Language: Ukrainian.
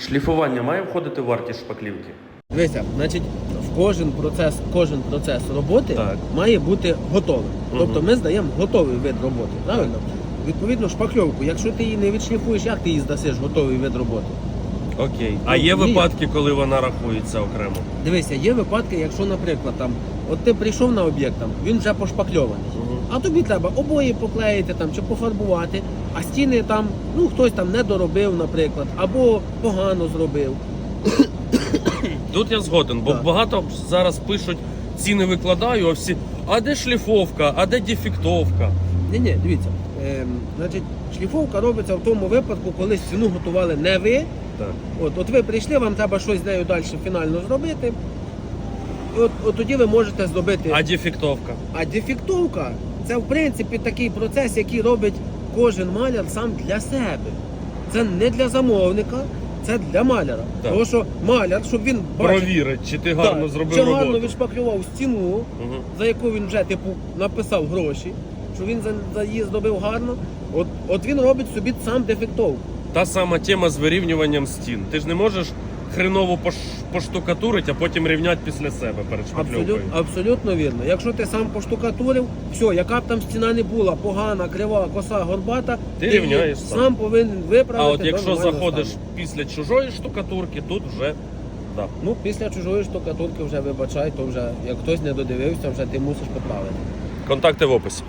Шліфування має входити в вартість шпаклівки? Дивися, значить, в кожен процес, кожен процес роботи Так. має бути готовим. Тобто ми здаємо готовий вид роботи, правильно? Відповідно, шпакльовку, якщо ти її не відшліфуєш, як ти її здасиш готовий вид роботи? Окей. А Ну, є ні. випадки, коли вона рахується окремо? Дивися, є випадки, якщо, наприклад, там, от ти прийшов на об'єкт, там, він вже пошпакльований. Мгм. А тобі треба обої поклеїти там чи пофарбувати, а стіни там, ну хтось там не доробив, наприклад, або погано зробив. Тут я згоден, бо Так. багато зараз пишуть, ціни викладаю, а всі. А де шліфовка, а де дефектовка? Ні, ні, дивіться. Ем, значить, шліфовка робиться в тому випадку, коли стіну готували не ви. Так. От, от ви прийшли, вам треба щось з нею далі фінально зробити. І От, от тоді ви можете зробити. А дефектовка? А дефектовка це в принципі такий процес, який робить кожен маляр сам для себе. Це не для замовника, це для маляра. Так. Тому що маляр, щоб він бачив, Провірить, чи ти гарно Так, зробив чи роботу. гарно відшпаклював стіну, Мгм. за яку він вже типу написав гроші, що він за, за її зробив гарно. От, от він робить собі сам дефектовку. Та сама тема з вирівнюванням стін. Ти ж не можеш хреново пош... поштукатурити, а потім рівняти після себе перед шпакльовкою. Абсолютно, абсолютно вірно. Якщо ти сам поштукатурив, все, яка б там стіна не була, погана, крива, коса, горбата, Ти її рівняєш сам. сам повинен виправити. А от до якщо нормального заходиш стану. після чужої штукатурки, тут вже да. Ну, після чужої штукатурки вже вибачай, то вже як хтось не додивився, вже ти мусиш поправити. контакти в описі.